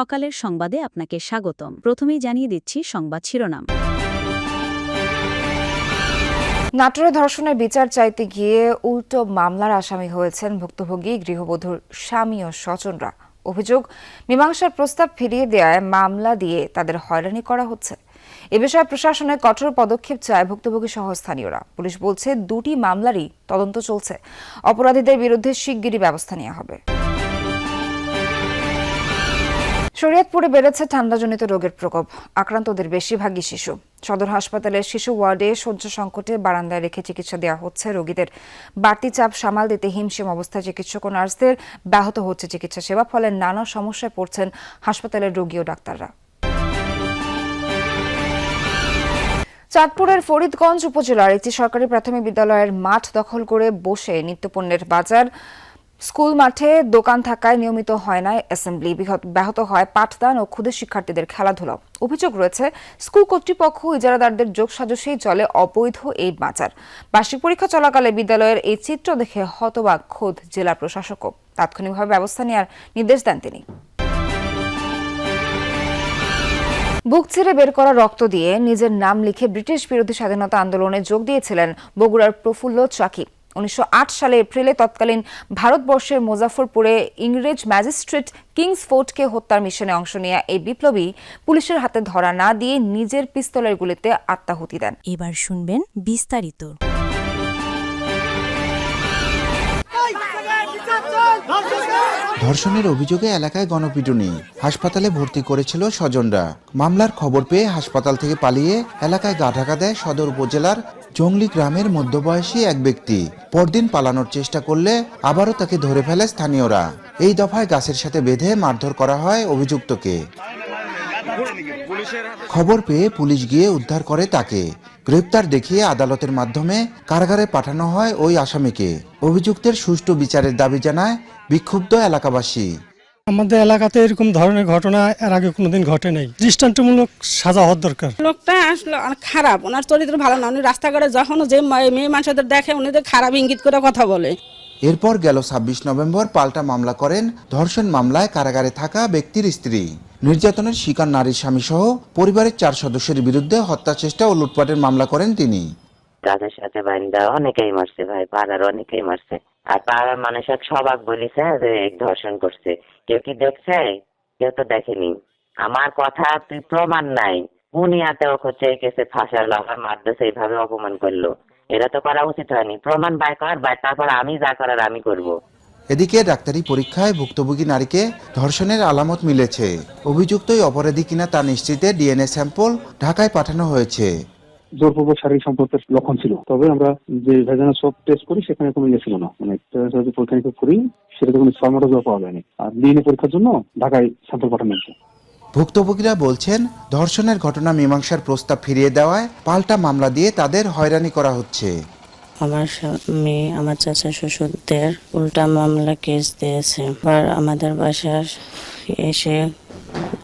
সকালের সংবাদে আপনাকে স্বাগতম। প্রথমেই জানিয়ে দিচ্ছি সংবাদ শিরোনাম। নাটোরে ধর্ষণের বিচার চাইতে গিয়ে উল্টো মামলার আসামি হয়েছেন ভুক্তভোগী গৃহবধূর স্বামী ও স্বজনরা। অভিযোগ, মীমাংসার প্রস্তাব ফিরিয়ে দেওয়ায় মামলা দিয়ে তাদের হয়রানি করা হচ্ছে। এ বিষয়ে প্রশাসনের কঠোর পদক্ষেপ চায় ভুক্তভোগী সহ স্থানীয়রা। পুলিশ বলছে, দুটি মামলারই তদন্ত চলছে। অপরাধীদের বিরুদ্ধে শিগগিরই ব্যবস্থা নেওয়া হবে। শরীয়তপুরে বেড়েছে ঠান্ডাজনিত রোগের প্রকোপ। আক্রান্তদের বেশিরভাগই শিশু। সদর হাসপাতালের শিশু ওয়ার্ডে শয্যা সংকটে বারান্দায় রেখে চিকিৎসা দেওয়া হচ্ছে রোগীদের। বাড়তি চাপ সামাল দিতে হিমশিম অবস্থায় চিকিৎসক ও নার্সদের ব্যাহত হচ্ছে চিকিৎসা সেবা, ফলে নানা সমস্যায় পড়ছেন হাসপাতালের রোগী ও ডাক্তাররা। চাঁদপুরের ফরিদগঞ্জ উপজেলার একটি সরকারি প্রাথমিক বিদ্যালয়ের মাঠ দখল করে বসে নিত্যপণ্যের বাজার স্কুল মাঠে দোকান থাকায় নিয়মিত হয় না অ্যাসেম্বলি। ব্যাহত হয় পাঠদান ও ক্ষুদে শিক্ষার্থীদের খেলাধুলা। অভিযোগ রয়েছে, স্কুল কর্তৃপক্ষ ইজারাদারদের যোগ সাজসেই চলে অবৈধ এই বাজার। বার্ষিক পরীক্ষা চলাকালে বিদ্যালয়ের এই চিত্র দেখে হতবাক খোদ জেলা প্রশাসকও। তাৎক্ষণিকভাবে ব্যবস্থা নেওয়ার নির্দেশ দেন তিনি। বুক ছেড়ে বের করা রক্ত দিয়ে নিজের নাম লিখে ব্রিটিশ বিরোধী স্বাধীনতা আন্দোলনে যোগ দিয়েছিলেন বগুড়ার প্রফুল্ল চাকি। উনিশশো সালে এপ্রিলে তৎকালীন ভারতবর্ষের মুজাফরপুরে ইংরেজ ম্যাজিস্ট্রেট কিংস ফোর্টকে হত্যার মিশনে অংশ নেওয়া এই বিপ্লবী পুলিশের হাতে ধরা না দিয়ে নিজের পিস্তলের গুলিতে আত্মাহুতি দেন। এবার শুনবেন বিস্তারিত। ধর্ষণের অভিযোগে এলাকায় গণপিটুনি। হাসপাতালে ভর্তি করেছিল স্বজনরা। মামলার খবর পেয়ে হাসপাতাল থেকে পালিয়ে এলাকায় গা ঢাকা দেয় সদর উপজেলার জঙ্গলি গ্রামের মধ্যবয়সী এক ব্যক্তি। পরদিন পালানোর চেষ্টা করলে আবারও তাকে ধরে ফেলে স্থানীয়রা। এই দফায় গাছের সাথে বেঁধে মারধর করা হয় অভিযুক্তকে। খবর পেয়ে পুলিশ গিয়ে উদ্ধার করে তাকে। গ্রেপ্তার দেখিয়ে আদালতের মাধ্যমে কারাগারে পাঠানো হয় ওই আসামিকে। অভিযুক্তের সুষ্ঠু বিচারের দাবি জানায় বিক্ষুব্ধ এলাকাবাসী। আমাদের এলাকাতে এরকম ধরনের ঘটনা এর আগে কোনোদিন ঘটে নাই। দৃষ্টান্তমূলক সাজা হওয়ার দরকার। লোকটা আসলে খারাপ ওনার চরিত্র ভালো না উনি রাস্তাঘাটে যখন যে মেয়ে মানুষদের দেখে উনি তো খারাপ ইঙ্গিত করে কথা বলে। এরপর গেল ছাব্বিশ নভেম্বর পাল্টা মামলা করেন ধর্ষণ মামলায় কারাগারে থাকা ব্যক্তির স্ত্রী। নির্যাতনের শিকার নারীর স্বামী সহ পরিবারের চার সদস্যের বিরুদ্ধে হত্যা চেষ্টা ও লুটপাটের মামলা করেন তিনি। গাছের সাথে বাইন্দা অনেকেই মারছে ভাই পাড়ার অনেকেই মারছে। আর পাড়ার মানুষ এক সবাক বলিছে যে ধর্ষণ করছে। কেউ কি দেখছে? কেউ তো দেখেনি। আমার কথা তুই প্রমাণ নাই। ও হচ্ছে কেসে এইভাবে অপমান করল। এটা তো করা উচিত হয়নি। প্রমাণ বাই কর, বাই তারপর আমি যা করার আমি করব। এদিকে ডাক্তারি পরীক্ষায় ভুক্তভোগী নারীকে ধর্ষণের আলামত মিলেছে। অভিযুক্তই অপরাধী কিনা তা নিশ্চিতে ডিএনএ স্যাম্পল ঢাকায় পাঠানো হয়েছে। জোরপূর্বক শারীরিক সম্পর্কের লক্ষণ ছিল। তবে আমরা যে ভেজানো সব টেস্ট করি সেখানে কোনো ইয়ে ছিল না। মানে পরীক্ষা নিরীক্ষা করি সেটাতে কোনো স্পার্মাটোজোয়া পাওয়া যায়নি। আর ডিএনএ পরীক্ষার জন্য ঢাকায় স্যাম্পল পাঠানো হয়েছে। ভুক্তভোগীরা বলছেন ধর্ষণের ঘটনা মীমাংসার প্রস্তাব ফিরিয়ে দেওয়ায় পাল্টা মামলা দিয়ে তাদের হয়রানি করা হচ্ছে। আমার স্বামী আমার চাচা শ্বশুরদের উল্টা মামলা কেস দিয়েছে। আর আমাদের বাসার এসে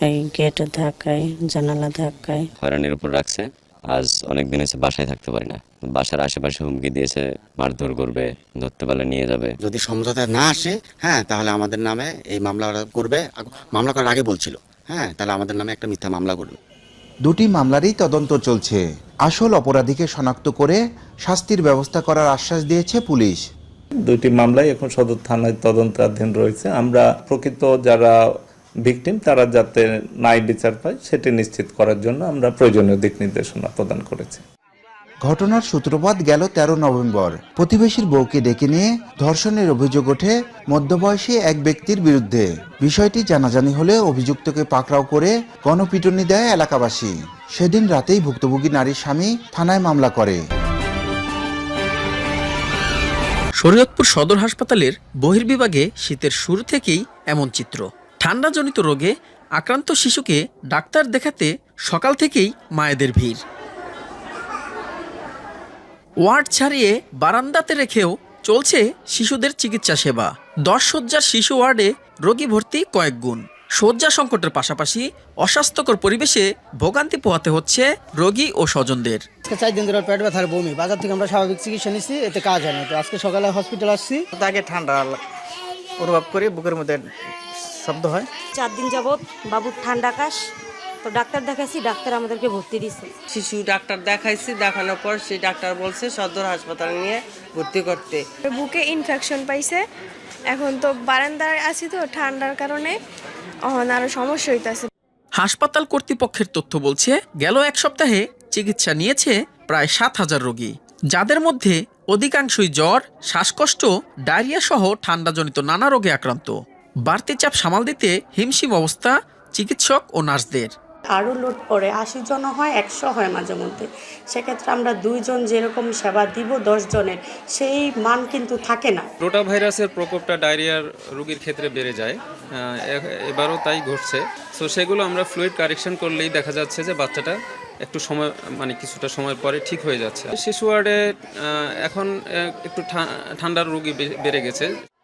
এই গেট ধাক্কায় জানালা ধাক্কায়। হয়রানির উপর রাখছে। আজ অনেক দিন এসে বাসায় থাকতে পারি না। বাসার আশেপাশে হুমকি দিয়েছে মারধর করবে ধরতে পারলে নিয়ে যাবে। যদি সমঝোতায় না আসে হ্যাঁ তাহলে আমাদের নামে এই মামলা ওরা করবে। মামলা করার আগে বলছিল হ্যাঁ তাহলে আমাদের নামে একটা মিথ্যা মামলা করবে। দুটি মামলারই তদন্ত চলছে। আসল অপরাধীকে শনাক্ত করে শাস্তির ব্যবস্থা করার আশ্বাস দিয়েছে পুলিশ। দুইটি মামলায় এখন সদর থানায় তদন্তাধীন রয়েছে। আমরা প্রকৃত যারা ভিকটিম তারা যাতে ন্যায় বিচার পায় সেটি নিশ্চিত করার জন্য আমরা প্রয়োজনীয় দিক নির্দেশনা প্রদান করেছি। ঘটনার সূত্রপাত গেল তেরো নভেম্বর। প্রতিবেশীর বউকে ডেকে নিয়ে ধর্ষণের অভিযোগ ওঠে মধ্যবয়সী এক ব্যক্তির বিরুদ্ধে। বিষয়টি জানাজানি হলে অভিযুক্তকে পাকড়াও করে গণপিটুনি দেয় এলাকাবাসী। সেদিন রাতেই ভুক্তভোগী নারীর স্বামী থানায় মামলা করে। শরীয়তপুর সদর হাসপাতালের বহির্বিভাগে শীতের শুরু থেকেই এমন চিত্র। ঠান্ডাজনিত রোগে আক্রান্ত শিশুকে ডাক্তার দেখাতে সকাল থেকেই মায়েদের ভিড়। ওয়ার্ড ছাড়িয়ে বারান্দাতে রেখেও চলছে শিশুদের চিকিৎসা সেবা। দশ শয্যার শিশু ওয়ার্ডে রোগী ভর্তি কয়েক গুণ। শয্যা সংকটের পাশাপাশি অস্বাস্থ্যকর পরিবেশে ভোগান্তি পোহাতে হচ্ছে রোগী ও স্বজনদের। আজকে চার দিন ধরে পেট ব্যথার বমি। বাজার থেকে আমরা স্বাভাবিক চিকিৎসা নিচ্ছি এতে কাজ হয় না। তো আজকে সকালে হসপিটাল আসছি। তাকে ঠান্ডা অনুভব করি বুকের মধ্যে শব্দ হয়? চার দিন যাবৎ বাবুর ঠান্ডা কাশ। তো ডাক্তার দেখাইছি ডাক্তার আমাদেরকে ভর্তি দিছে। শিশু ডাক্তার দেখাইছি দেখানোর পর সেই ডাক্তার বলছে সদর হাসপাতাল নিয়ে ভর্তি করতে। বুকে ইনফেকশন পাইছে। এখন তো বারান্দায় আছি তো ঠান্ডার কারণে। এখন আরও সমস্যা হইতাছে। হাসপাতাল কর্তৃপক্ষের তথ্য বলছে গেল এক সপ্তাহে চিকিৎসা নিয়েছে প্রায় সাত হাজার রোগী। যাদের মধ্যে অধিকাংশই জ্বর শ্বাসকষ্ট ডায়রিয়া সহ ঠান্ডাজনিত নানা রোগে আক্রান্ত। বাড়তি চাপ সামাল দিতে হিমশিম অবস্থা চিকিৎসক ও নার্সদের। আরও লোড পড়ে। আশি জন হয় একশো হয় মাঝে মধ্যে। সেক্ষেত্রে আমরা দুইজন যেরকম সেবা দিব দশ জনের সেই মান কিন্তু থাকে না। রোটা ভাইরাসের প্রকোপটা ডায়রিয়ার রোগীর ক্ষেত্রে বেড়ে যায়। এবারও তাই ঘটছে। সো সেগুলো আমরা ফ্লুইড কারেকশন করলেই দেখা যাচ্ছে যে বাচ্চাটা একটু সময় মানে কিছুটা সময় পরে ঠিক হয়ে যাচ্ছে। শিশু ওয়ার্ডে এখন একটু ঠা- ঠান্ডার রোগী বে- বেড়ে গেছে।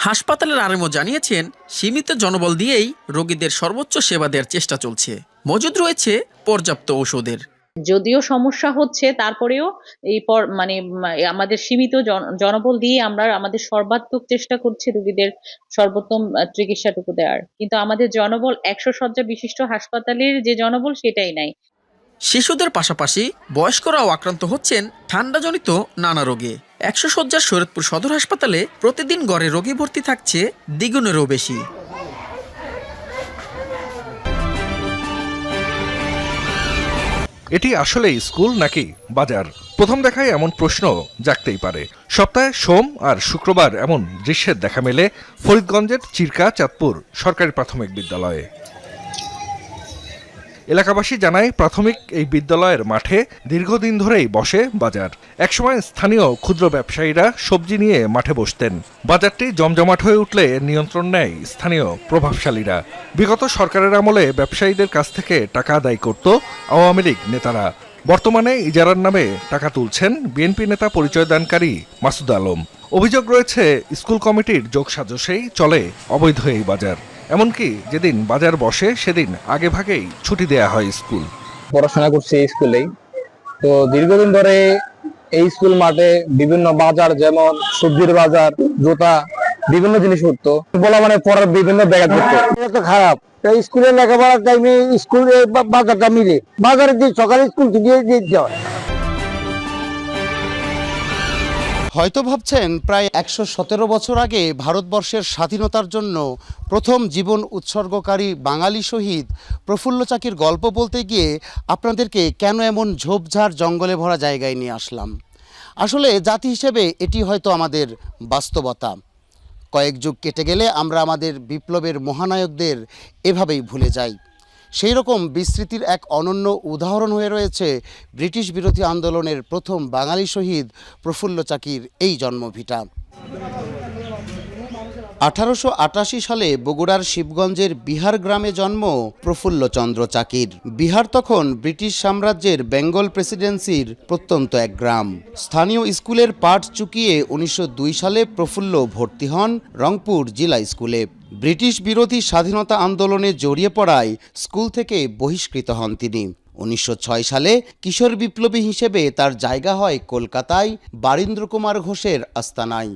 হাসপাতালের আরএমও জানিয়েছেন, সীমিত জনবল দিয়েই রোগীদের সর্বোচ্চ সেবা দেওয়ার চেষ্টা চলছে। মজুদ রয়েছে পর্যাপ্ত ওষুধের যদিও সমস্যা হচ্ছে, তারপরেও এই পর মানে আমাদের সীমিত জন- জনবল দিয়ে আমরা আমাদের সর্বাত্মক চেষ্টা করছি রোগীদের সর্বোত্তম চিকিৎসাটুকু দেওয়ার। কিন্তু আমাদের জনবল একশো শয্যা বিশিষ্ট হাসপাতালের যে জনবল সেটাই নাই। শিশুদের পাশাপাশি বয়স্করাও আক্রান্ত হচ্ছেন ঠান্ডাজনিত নানা রোগে। একশো শয্যার শরৎপুর সদর হাসপাতালে প্রতিদিন গড়ে রোগী ভর্তি থাকছে দ্বিগুণেরও বেশি। এটি আসলে স্কুল নাকি বাজার? প্রথম দেখায় এমন প্রশ্ন জাগতেই পারে। সপ্তাহে সোম আর শুক্রবার এমন দৃশ্যের দেখা মেলে ফরিদগঞ্জের চিরকা চাঁদপুর সরকারি প্রাথমিক বিদ্যালয়ে। এলাকাবাসী জানায়, প্রাথমিক এই বিদ্যালয়ের মাঠে দীর্ঘদিন ধরেই বসে বাজার। একসময় স্থানীয় ক্ষুদ্র ব্যবসায়ীরা সবজি নিয়ে মাঠে বসতেন। বাজারটি জমজমাট হয়ে উঠলে নিয়ন্ত্রণ নেয় স্থানীয় প্রভাবশালীরা। বিগত সরকারের আমলে ব্যবসায়ীদের কাছ থেকে টাকা আদায় করত আওয়ামী লীগ নেতারা। বর্তমানে ইজারার নামে টাকা তুলছেন বিএনপি নেতা পরিচয় দানকারী মাসুদ আলম। অভিযোগ রয়েছে, স্কুল কমিটির যোগসাজশেই চলে অবৈধ এই বাজার। এমনকি যেদিন বাজার বসে সেদিন আগে ভাগেই ছুটি দেয়া হয় স্কুল। পড়াশোনা করছি এই স্কুলেই। তো দীর্ঘদিন ধরে এই স্কুল মাঠে বিভিন্ন বাজার যেমন সবজির বাজার জুতা বিভিন্ন জিনিস উঠতো। বলা মানে পড়ার বিভিন্ন ব্যাঘাত ঘটতো। এটা তো খারাপ। স্কুলে লেখাপড়ার টাইমে স্কুল বাজারটা মিলে। বাজারে যে সকালে স্কুল দিয়ে দিতে হয়। হয়তো ভাবছেন প্রায় একশো সতেরো বছর আগে ভারতবর্ষের স্বাধীনতার জন্য প্রথম জীবন উৎসর্গকারী বাঙালি শহীদ প্রফুল্ল চাকির গল্প বলতে গিয়ে আপনাদেরকে কেন এমন ঝোপঝাড় জঙ্গলে ভরা জায়গায় নিয়ে আসলাম। আসলে জাতি হিসেবে এটি হয়তো আমাদের বাস্তবতা। কয়েক যুগ কেটে গেলে আমরা আমাদের বিপ্লবের মহানায়কদের এভাবেই ভুলে যাই। সেই রকম বিস্তৃতির এক অনন্য উদাহরণ হয়ে রয়েছে ব্রিটিশ বিরোধী আন্দোলনের প্রথম বাঙালি শহীদ প্রফুল্ল চাকির এই জন্মভিটা। আঠারোশো আটাশি সালে বগুড়ার শিবগঞ্জের বিহার গ্রামে জন্ম প্রফুল্লচন্দ্র চাকির। বিহার তখন ব্রিটিশ সাম্রাজ্যের বেঙ্গল প্রেসিডেন্সির প্রত্যন্ত এক গ্রাম। স্থানীয় স্কুলের পাঠ চুকিয়ে উনিশশো দুই সালে প্রফুল্ল ভর্তি হন রংপুর জেলা স্কুলে। ব্রিটিশ বিরোধী স্বাধীনতা আন্দোলনে জড়িয়ে পড়ায় স্কুল থেকে বহিষ্কৃত হন তিনি। উনিশশো ছয় সালে কিশোর বিপ্লবী হিসেবে তার জায়গা হয় কলকাতায় বারীন্দ্র কুমার ঘোষের আস্তানায়।